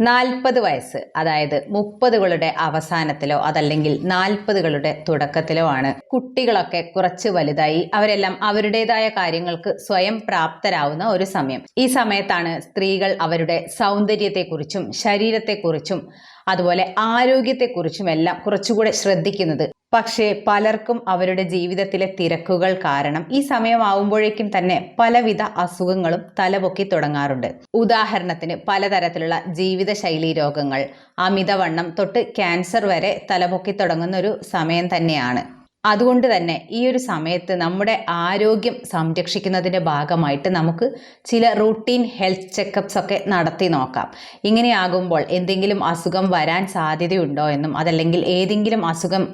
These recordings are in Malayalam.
നാൽപ്പത് വയസ്സ് അതായത് മുപ്പതുകളുടെ അവസാനത്തിലോ അതല്ലെങ്കിൽ നാൽപ്പതുകളുടെ തുടക്കത്തിലോ ആണ്. കുട്ടികളൊക്കെ കുറച്ച് വലുതായി അവരെല്ലാം അവരുടേതായ കാര്യങ്ങൾക്ക് സ്വയം പ്രാപ്തരാവുന്ന ഒരു സമയം. ഈ സമയത്താണ് സ്ത്രീകൾ അവരുടെ സൗന്ദര്യത്തെക്കുറിച്ചും ശരീരത്തെക്കുറിച്ചും അതുപോലെ ആരോഗ്യത്തെക്കുറിച്ചും എല്ലാം കുറച്ചുകൂടെ ശ്രദ്ധിക്കുന്നത്. പക്ഷേ പലർക്കും അവരുടെ ജീവിതത്തിലെ തിരക്കുകൾ കാരണം ഈ സമയമാവുമ്പോഴേക്കും തന്നെ പലവിധ അസുഖങ്ങളും തലപൊക്കി തുടങ്ങാറുണ്ട്. ഉദാഹരണത്തിന് പലതരത്തിലുള്ള ജീവിതശൈലി രോഗങ്ങൾ. അമിതവണ്ണം തൊട്ട് ക്യാൻസർ വരെ തലപൊക്കി തുടങ്ങുന്ന ഒരു സമയം തന്നെയാണ്. അതുകൊണ്ട് തന്നെ ഈ ഒരു സമയത്ത് നമ്മുടെ ആരോഗ്യം സംരക്ഷിക്കുന്നതിന്റെ ഭാഗമായിട്ട് നമുക്ക് ചില റൂട്ടീൻ ഹെൽത്ത് ചെക്കപ്സ് ഒക്കെ നടത്തി നോക്കാം. ഇങ്ങനെയാകുമ്പോൾ എന്തെങ്കിലും അസുഖം വരാൻ സാധ്യതയുണ്ടോ എന്നും അതല്ലെങ്കിൽ ഏതെങ്കിലും അസുഖം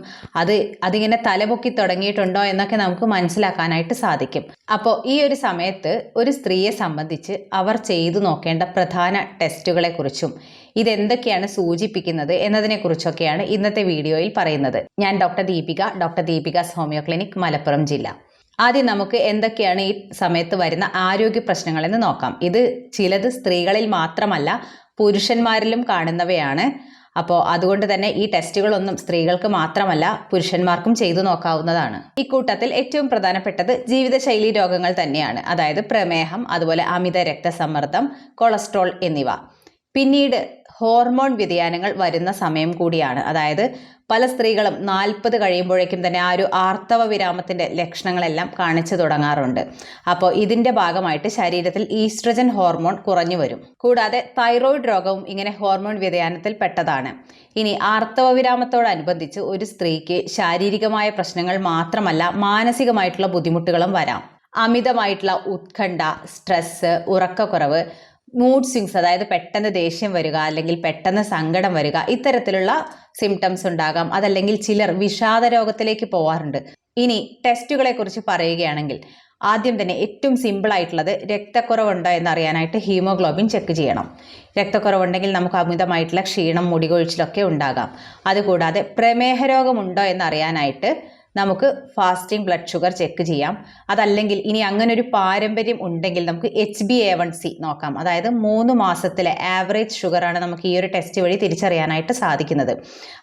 അത് അതിങ്ങനെ തലപൊക്കി തുടങ്ങിയിട്ടുണ്ടോ എന്നൊക്കെ നമുക്ക് മനസ്സിലാക്കാനായിട്ട് സാധിക്കും. അപ്പോൾ ഈ ഒരു സമയത്ത് ഒരു സ്ത്രീയെ സംബന്ധിച്ച് അവർ ചെയ്തു നോക്കേണ്ട പ്രധാന ടെസ്റ്റുകളെക്കുറിച്ചും ഇതെന്തൊക്കെയാണ് സൂചിപ്പിക്കുന്നത് എന്നതിനെക്കുറിച്ചൊക്കെയാണ് ഇന്നത്തെ വീഡിയോയിൽ പറയുന്നത്. ഞാൻ doctor Deepika doctor Deepika's homeo clinic Malappuram ജില്ല. ആദ്യം നമുക്ക് എന്തൊക്കെയാണ് ഈ സമയത്ത് വരുന്ന ആരോഗ്യ പ്രശ്നങ്ങൾ എന്ന് നോക്കാം. ഇത് ചിലത് സ്ത്രീകളിൽ മാത്രമല്ല പുരുഷന്മാരിലും കാണുന്നവയാണ്. അപ്പോൾ അതുകൊണ്ട് തന്നെ ഈ ടെസ്റ്റുകളൊന്നും സ്ത്രീകൾക്ക് മാത്രമല്ല പുരുഷന്മാർക്കും ചെയ്തു നോക്കാവുന്നതാണ്. ഇക്കൂട്ടത്തിൽ ഏറ്റവും പ്രധാനപ്പെട്ടത് ജീവിതശൈലി രോഗങ്ങൾ തന്നെയാണ്. അതായത് പ്രമേഹം അതുപോലെ അമിത രക്തസമ്മർദ്ദം കൊളസ്ട്രോൾ എന്നിവ. പിന്നീട് ഹോർമോൺ വ്യതിയാനങ്ങൾ വരുന്ന സമയം കൂടിയാണ്. അതായത് പല സ്ത്രീകളും നാൽപ്പത് കഴിയുമ്പോഴേക്കും തന്നെ ആ ഒരു ആർത്തവ വിരാമത്തിന്റെ ലക്ഷണങ്ങളെല്ലാം കാണിച്ചു തുടങ്ങാറുണ്ട്. അപ്പോൾ ഇതിന്റെ ഭാഗമായിട്ട് ശരീരത്തിൽ ഈസ്ട്രജൻ ഹോർമോൺ കുറഞ്ഞു വരും. കൂടാതെ തൈറോയിഡ് രോഗവും ഇങ്ങനെ ഹോർമോൺ വ്യതിയാനത്തിൽ പെട്ടതാണ്. ഇനി ആർത്തവ വിരാമത്തോടനുബന്ധിച്ച് ഒരു സ്ത്രീക്ക് ശാരീരികമായ പ്രശ്നങ്ങൾ മാത്രമല്ല മാനസികമായിട്ടുള്ള ബുദ്ധിമുട്ടുകളും വരാം. അമിതമായിട്ടുള്ള ഉത്കണ്ഠ സ്ട്രെസ് ഉറക്കക്കുറവ് മൂഡ് സ്വിങ്സ് അതായത് പെട്ടെന്ന് ദേഷ്യം വരിക അല്ലെങ്കിൽ പെട്ടെന്ന് സങ്കടം വരിക ഇത്തരത്തിലുള്ള സിംറ്റംസ് ഉണ്ടാകാം. അതല്ലെങ്കിൽ ചിലർ വിഷാദ രോഗത്തിലേക്ക് പോവാറുണ്ട്. ഇനി ടെസ്റ്റുകളെ കുറിച്ച് പറയുകയാണെങ്കിൽ ആദ്യം തന്നെ ഏറ്റവും സിമ്പിൾ ആയിട്ടുള്ളത് രക്തക്കുറവുണ്ടോ എന്നറിയാനായിട്ട് ഹീമോഗ്ലോബിൻ ചെക്ക് ചെയ്യണം. രക്തക്കുറവുണ്ടെങ്കിൽ നമുക്ക് അമിതമായിട്ടുള്ള ക്ഷീണം മുടികൊഴിച്ചിലൊക്കെ ഉണ്ടാകാം. അതുകൂടാതെ പ്രമേഹ രോഗമുണ്ടോ എന്നറിയാനായിട്ട് നമുക്ക് ഫാസ്റ്റിംഗ് ബ്ലഡ് ഷുഗർ ചെക്ക് ചെയ്യാം. അതല്ലെങ്കിൽ ഇനി അങ്ങനെ ഒരു പാരമ്പര്യം ഉണ്ടെങ്കിൽ നമുക്ക് H B A one C നോക്കാം. അതായത് മൂന്ന് മാസത്തിലെ ആവറേജ് ഷുഗറാണ് നമുക്ക് ഈ ഒരു ടെസ്റ്റ് വഴി തിരിച്ചറിയാനായിട്ട് സാധിക്കുന്നത്.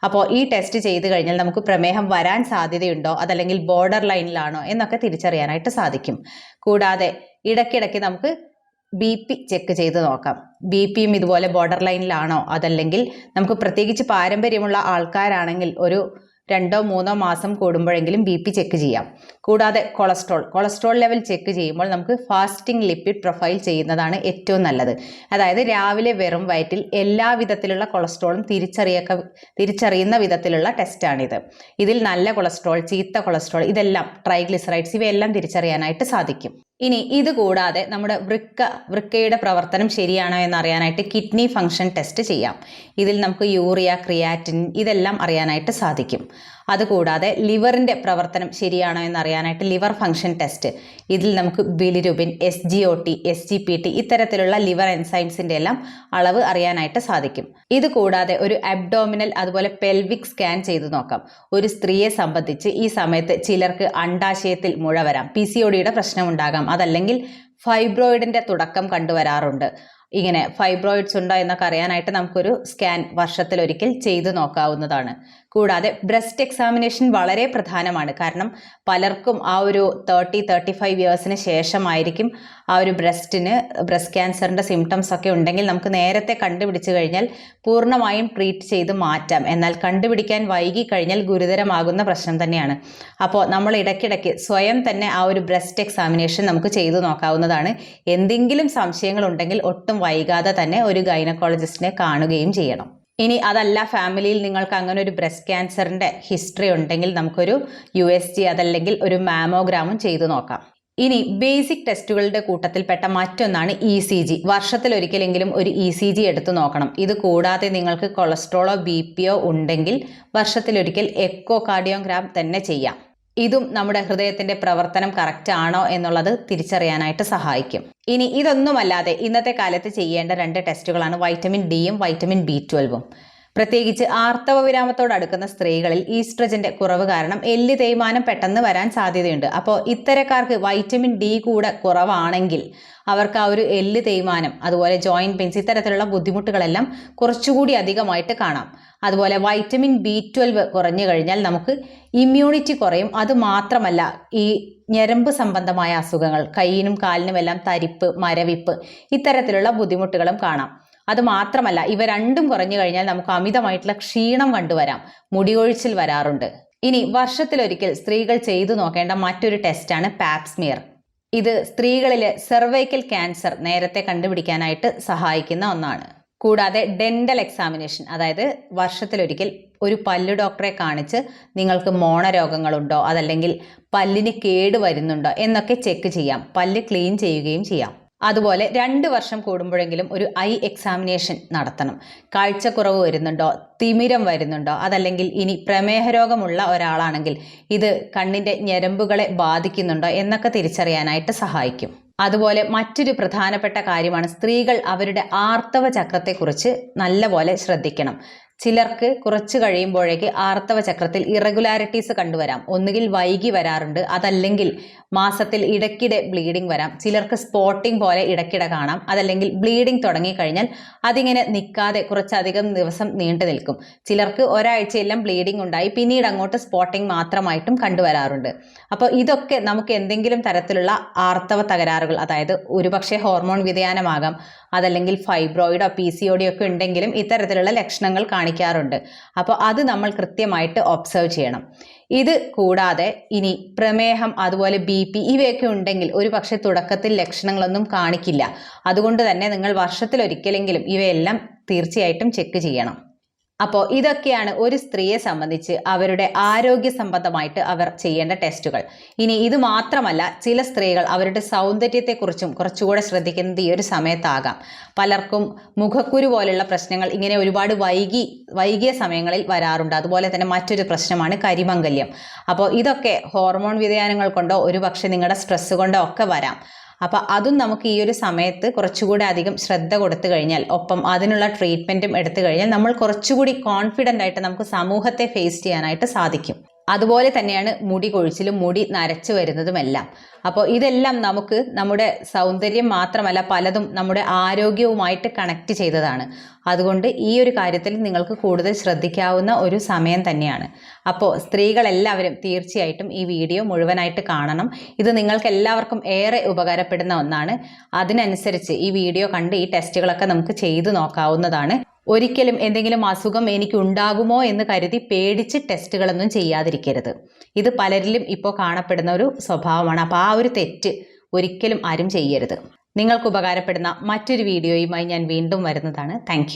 അപ്പോൾ ഈ ടെസ്റ്റ് ചെയ്ത് കഴിഞ്ഞാൽ നമുക്ക് പ്രമേഹം വരാൻ സാധ്യതയുണ്ടോ? അതല്ലെങ്കിൽ ബോർഡർ ലൈനിലാണോ എന്നൊക്കെ തിരിച്ചറിയാനായിട്ട് സാധിക്കും. കൂടാതെ ഇടയ്ക്കിടയ്ക്ക് നമുക്ക് ബി പി ചെക്ക് ചെയ്ത് നോക്കാം. ബി പിയും ഇതുപോലെ ബോർഡർ ലൈനിലാണോ അതല്ലെങ്കിൽ നമുക്ക് പ്രത്യേകിച്ച് പാരമ്പര്യമുള്ള ആൾക്കാരാണെങ്കിൽ ഒരു രണ്ടോ മൂന്നോ മാസം കൂടുമ്പോഴെങ്കിലും ബി പി ചെക്ക് ചെയ്യാം. കൂടാതെ കൊളസ്ട്രോൾ കൊളസ്ട്രോൾ ലെവൽ ചെക്ക് ചെയ്യുമ്പോൾ നമുക്ക് ഫാസ്റ്റിംഗ് ലിപ്പിഡ് പ്രൊഫൈൽ ചെയ്യുന്നതാണ് ഏറ്റവും നല്ലത്. അതായത് രാവിലെ വെറും വയറ്റിൽ എല്ലാ വിധത്തിലുള്ള കൊളസ്ട്രോളും തിരിച്ചറിയക്ക തിരിച്ചറിയുന്ന വിധത്തിലുള്ള ടെസ്റ്റാണിത് ഇതിൽ നല്ല കൊളസ്ട്രോൾ ചീത്ത കൊളസ്ട്രോൾ ഇതെല്ലാം ട്രൈഗ്ലിസറൈഡ്സ് ഇവയെല്ലാം തിരിച്ചറിയാനായിട്ട് സാധിക്കും. ഇനി ഇത് കൂടാതെ നമ്മുടെ വൃക്ക വൃക്കയുടെ പ്രവർത്തനം ശരിയാണോ എന്ന് അറിയാനായിട്ട് കിഡ്നി ഫംഗ്ഷൻ ടെസ്റ്റ് ചെയ്യാം. ഇതിൽ നമുക്ക് യൂറിയ ക്രിയാറ്റിൻ ഇതെല്ലാം അറിയാനായിട്ട് സാധിക്കും. അതുകൂടാതെ ലിവറിന്റെ പ്രവർത്തനം ശരിയാണോ എന്നറിയാനായിട്ട് ലിവർ ഫംഗ്ഷൻ ടെസ്റ്റ്. ഇതിൽ നമുക്ക് bilirubin S G O T S G P T ഇത്തരത്തിലുള്ള ലിവർ എൻസൈംസിന്റെ എല്ലാം അളവ് അറിയാനായിട്ട് സാധിക്കും. ഇതുകൂടാതെ ഒരു അബ്ഡോമിനൽ അതുപോലെ പെൽവിക് സ്കാൻ ചെയ്തു നോക്കാം. ഒരു സ്ത്രീയെ സംബന്ധിച്ച് ഈ സമയത്ത് ചിലർക്ക് അണ്ടാശയത്തിൽ മുഴ വരാം. പി സി ഡിയുടെ പ്രശ്നമുണ്ടാകാം. അതല്ലെങ്കിൽ ഫൈബ്രോയിഡിന്റെ തുടക്കം കണ്ടുവരാറുണ്ട്. ഇങ്ങനെ ഫൈബ്രോയിഡ്സ് ഉണ്ടോ എന്നൊക്കെ അറിയാനായിട്ട് നമുക്കൊരു സ്കാൻ വർഷത്തിലൊരിക്കൽ ചെയ്തു നോക്കാവുന്നതാണ്. കൂടാതെ ബ്രസ്റ്റ് എക്സാമിനേഷൻ വളരെ പ്രധാനമാണ്. കാരണം പലർക്കും ആ ഒരു തേർട്ടി തേർട്ടി ഫൈവ് ഇയേഴ്സിന് ശേഷമായിരിക്കും ആ ഒരു ബ്രസ്റ്റിന് ബ്രസ്റ്റ് ക്യാൻസറിന്റെ സിംറ്റംസ് ഒക്കെ ഉണ്ടെങ്കിൽ നമുക്ക് നേരത്തെ കണ്ടുപിടിച്ചു കഴിഞ്ഞാൽ പൂർണമായും ട്രീറ്റ് ചെയ്ത് മാറ്റാം. എന്നാൽ കണ്ടുപിടിക്കാൻ വൈകി കഴിഞ്ഞാൽ ഗുരുതരമാകുന്ന പ്രശ്നം തന്നെയാണ്. അപ്പോൾ നമ്മൾ ഇടയ്ക്കിടയ്ക്ക് സ്വയം തന്നെ ആ ഒരു ബ്രസ്റ്റ് എക്സാമിനേഷൻ നമുക്ക് ചെയ്തു നോക്കാവുന്നതാണ്. എന്തെങ്കിലും സംശയങ്ങൾ ഉണ്ടെങ്കിൽ ഒട്ടും വൈകാതെ തന്നെ ഒരു ഗൈനക്കോളജിസ്റ്റിനെ കാണുകയും ചെയ്യണം. ഇനി അതല്ല ഫാമിലിയിൽ നിങ്ങൾക്ക് അങ്ങനെ ഒരു ബ്രസ്റ്റ് ക്യാൻസറിന്റെ ഹിസ്റ്ററി ഉണ്ടെങ്കിൽ നമുക്കൊരു യു എസ് ജി അതല്ലെങ്കിൽ ഒരു മാമോഗ്രാമും ചെയ്തു നോക്കാം. ഇനി ബേസിക് ടെസ്റ്റുകളുടെ കൂട്ടത്തിൽപ്പെട്ട മറ്റൊന്നാണ് ഇ സി ജി. വർഷത്തിലൊരിക്കലെങ്കിലും ഒരു ഇ സി ജി എടുത്തു നോക്കണം. ഇത് കൂടാതെ നിങ്ങൾക്ക് കൊളസ്ട്രോളോ ബി പിയോ ഉണ്ടെങ്കിൽ വർഷത്തിലൊരിക്കൽ എക്കോ കാർഡിയോഗ്രാം തന്നെ ചെയ്യാം. ഇതും നമ്മുടെ ഹൃദയത്തിന്റെ പ്രവർത്തനം കറക്റ്റ് ആണോ എന്നുള്ളത് തിരിച്ചറിയാനായിട്ട് സഹായിക്കും. ഇനി ഇതൊന്നുമല്ലാതെ ഇന്നത്തെ കാലത്ത് ചെയ്യേണ്ട രണ്ട് ടെസ്റ്റുകളാണ് വൈറ്റമിൻ ഡിയും വൈറ്റമിൻ ബി ട്വൽവും പ്രത്യേകിച്ച് ആർത്തവ വിരാമത്തോട് അടുക്കുന്ന സ്ത്രീകളിൽ ഈസ്ട്രജന്റെ കുറവ് കാരണം എല്ല് തേയ്മാനം പെട്ടെന്ന് വരാൻ സാധ്യതയുണ്ട്. അപ്പോൾ ഇത്തരക്കാർക്ക് വൈറ്റമിൻ ഡി കൂടെ കുറവാണെങ്കിൽ അവർക്ക് ആ ഒരു എല്ല് തേയ്മാനം അതുപോലെ ജോയിന്റ് പെയിൻസ് ഇത്തരത്തിലുള്ള ബുദ്ധിമുട്ടുകളെല്ലാം കുറച്ചുകൂടി അധികമായിട്ട് കാണാം. അതുപോലെ വൈറ്റമിൻ ബി ട്വൽവ് കുറഞ്ഞു കഴിഞ്ഞാൽ നമുക്ക് ഇമ്മ്യൂണിറ്റി കുറയും. അത് മാത്രമല്ല ഈ ഞരമ്പ് സംബന്ധമായ അസുഖങ്ങൾ കൈയിനും കാലിനുമെല്ലാം തരിപ്പ് മരവിപ്പ് ഇത്തരത്തിലുള്ള ബുദ്ധിമുട്ടുകളും കാണാം. അത് മാത്രമല്ല ഇവ രണ്ടും കുറഞ്ഞു കഴിഞ്ഞാൽ നമുക്ക് അമിതമായിട്ടുള്ള ക്ഷീണം കണ്ടുവരാം. മുടികൊഴിച്ചിൽ വരാറുണ്ട്. ഇനി വർഷത്തിലൊരിക്കൽ സ്ത്രീകൾ ചെയ്തു നോക്കേണ്ട മറ്റൊരു ടെസ്റ്റാണ് പാപ്സ്മിയർ ഇത് സ്ത്രീകളിലെ സെർവൈക്കൽ ക്യാൻസർ നേരത്തെ കണ്ടുപിടിക്കാനായിട്ട് സഹായിക്കുന്ന ഒന്നാണ്. കൂടാതെ ഡെന്റൽ എക്സാമിനേഷൻ അതായത് വർഷത്തിലൊരിക്കൽ ഒരു പല്ല് ഡോക്ടറെ കാണിച്ച് നിങ്ങൾക്ക് മോണരോഗങ്ങളുണ്ടോ അതല്ലെങ്കിൽ പല്ലിന് കേട് വരുന്നുണ്ടോ എന്നൊക്കെ ചെക്ക് ചെയ്യാം. പല്ല് ക്ലീൻ ചെയ്യുകയും ചെയ്യാം. അതുപോലെ രണ്ട് വർഷം കൂടുമ്പോഴെങ്കിലും ഒരു ഐ എക്സാമിനേഷൻ നടത്തണം. കാഴ്ചക്കുറവ് വരുന്നുണ്ടോ? തിമിരം വരുന്നുണ്ടോ? അതല്ലെങ്കിൽ ഇനി പ്രമേഹ രോഗമുള്ള ഒരാളാണെങ്കിൽ ഇത് കണ്ണിന്റെ ഞരമ്പുകളെ ബാധിക്കുന്നുണ്ടോ എന്നൊക്കെ തിരിച്ചറിയാനായിട്ട് സഹായിക്കും. അതുപോലെ മറ്റൊരു പ്രധാനപ്പെട്ട കാര്യമാണ് സ്ത്രീകൾ അവരുടെ ആർത്തവ ചക്രത്തെക്കുറിച്ച് നല്ലപോലെ ശ്രദ്ധിക്കണം. ചിലർക്ക് കുറച്ച് കഴിയുമ്പോഴേക്ക് ആർത്തവ ചക്രത്തിൽ ഇറഗുലാരിറ്റീസ് കണ്ടുവരാം. ഒന്നുകിൽ വൈകി വരാറുണ്ട്. അതല്ലെങ്കിൽ മാസത്തിൽ ഇടയ്ക്കിടെ ബ്ലീഡിംഗ് വരാം. ചിലർക്ക് സ്പോട്ടിംഗ് പോലെ ഇടയ്ക്കിടെ കാണാം. അതല്ലെങ്കിൽ ബ്ലീഡിംഗ് തുടങ്ങിക്കഴിഞ്ഞാൽ അതിങ്ങനെ നിൽക്കാതെ കുറച്ചധികം ദിവസം നീണ്ടു നിൽക്കും. ചിലർക്ക് ഒരാഴ്ചയെല്ലാം ബ്ലീഡിംഗ് ഉണ്ടായി പിന്നീട് അങ്ങോട്ട് സ്പോട്ടിംഗ് മാത്രമായിട്ടും കണ്ടുവരാറുണ്ട്. അപ്പോൾ ഇതൊക്കെ നമുക്ക് എന്തെങ്കിലും തരത്തിലുള്ള ആർത്തവ തകരാറുകൾ അതായത് ഒരുപക്ഷെ ഹോർമോൺ വ്യതിയാനമാകാം അതല്ലെങ്കിൽ ഫൈബ്രോയിഡോ പി സി ഒക്കെ ഉണ്ടെങ്കിലും ഇത്തരത്തിലുള്ള ലക്ഷണങ്ങൾ കാണിക്കാറുണ്ട്. അപ്പോൾ അത് നമ്മൾ കൃത്യമായിട്ട് ഒബ്സർവ് ചെയ്യണം. ഇത് കൂടാതെ ഇനി പ്രമേഹം അതുപോലെ ബി പി ഇവയൊക്കെ ഉണ്ടെങ്കിൽ ഒരു പക്ഷേ തുടക്കത്തിൽ ലക്ഷണങ്ങളൊന്നും കാണിക്കില്ല. അതുകൊണ്ട് തന്നെ നിങ്ങൾ വർഷത്തിലൊരിക്കലെങ്കിലും ഇവയെല്ലാം തീർച്ചയായിട്ടും ചെക്ക് ചെയ്യണം. അപ്പോൾ ഇതൊക്കെയാണ് ഒരു സ്ത്രീയെ സംബന്ധിച്ച് അവരുടെ ആരോഗ്യ സംബന്ധമായിട്ട് അവർ ചെയ്യേണ്ട ടെസ്റ്റുകൾ. ഇനി ഇത് മാത്രമല്ല ചില സ്ത്രീകൾ അവരുടെ സൗന്ദര്യത്തെക്കുറിച്ചും കുറച്ചുകൂടെ ശ്രദ്ധിക്കുന്നത് ഈ ഒരു സമയത്താകാം. പലർക്കും മുഖക്കുരു പോലുള്ള പ്രശ്നങ്ങൾ ഇങ്ങനെ ഒരുപാട് വൈകി വൈകിയ സമയങ്ങളിൽ വരാറുണ്ട്. അതുപോലെ തന്നെ മറ്റൊരു പ്രശ്നമാണ് കരിമംഗല്യം. അപ്പോൾ ഇതൊക്കെ ഹോർമോൺ വ്യതിയാനങ്ങൾ കൊണ്ടോ ഒരുപക്ഷെ നിങ്ങളുടെ സ്ട്രെസ് കൊണ്ടോ ഒക്കെ വരാം. അപ്പോൾ അതും നമുക്ക് ഈ ഒരു സമയത്ത് കുറച്ചുകൂടി അധികം ശ്രദ്ധ കൊടുത്തു കഴിഞ്ഞാൽ ഒപ്പം അതിനുള്ള ട്രീറ്റ്മെന്റും എടുത്തു കഴിഞ്ഞാൽ നമ്മൾ കുറച്ചുകൂടി കോൺഫിഡന്റ് ആയിട്ട് നമുക്ക് സമൂഹത്തെ ഫേസ് ചെയ്യാനായിട്ട് സാധിക്കും. അതുപോലെ തന്നെയാണ് മുടി കൊഴിച്ചിലും മുടി നരച്ചു വരുന്നതുമെല്ലാം അപ്പോൾ ഇതെല്ലാം നമുക്ക് നമ്മുടെ സൗന്ദര്യം മാത്രമല്ല പലതും നമ്മുടെ ആരോഗ്യവുമായിട്ട് കണക്ട് ചെയ്തതാണ്. അതുകൊണ്ട് ഈ ഒരു കാര്യത്തിൽ നിങ്ങൾക്ക് കൂടുതൽ ശ്രദ്ധിക്കാവുന്ന ഒരു സമയം തന്നെയാണ്. അപ്പോൾ സ്ത്രീകളെല്ലാവരും തീർച്ചയായിട്ടും ഈ വീഡിയോ മുഴുവനായിട്ട് കാണണം. ഇത് നിങ്ങൾക്ക് എല്ലാവർക്കും ഏറെ ഉപകാരപ്പെടുന്ന ഒന്നാണ്. അതിനനുസരിച്ച് ഈ വീഡിയോ കണ്ട് ഈ ടെസ്റ്റുകളൊക്കെ നമുക്ക് ചെയ്തു നോക്കാവുന്നതാണ്. ഒരിക്കലും എന്തെങ്കിലും അസുഖം എനിക്ക് ഉണ്ടാകുമോ എന്ന് കരുതി പേടിച്ച് ടെസ്റ്റുകളൊന്നും ചെയ്യാതിരിക്കരുത്. ഇത് പലരിലും ഇപ്പോൾ കാണപ്പെടുന്ന ഒരു സ്വഭാവമാണ്. അപ്പോൾ ആ ഒരു തെറ്റ് ഒരിക്കലും ആരും ചെയ്യരുത്. നിങ്ങൾക്ക് ഉപകാരപ്പെടുന്ന മറ്റൊരു വീഡിയോയുമായി ഞാൻ വീണ്ടും വരുന്നതാണ്. താങ്ക്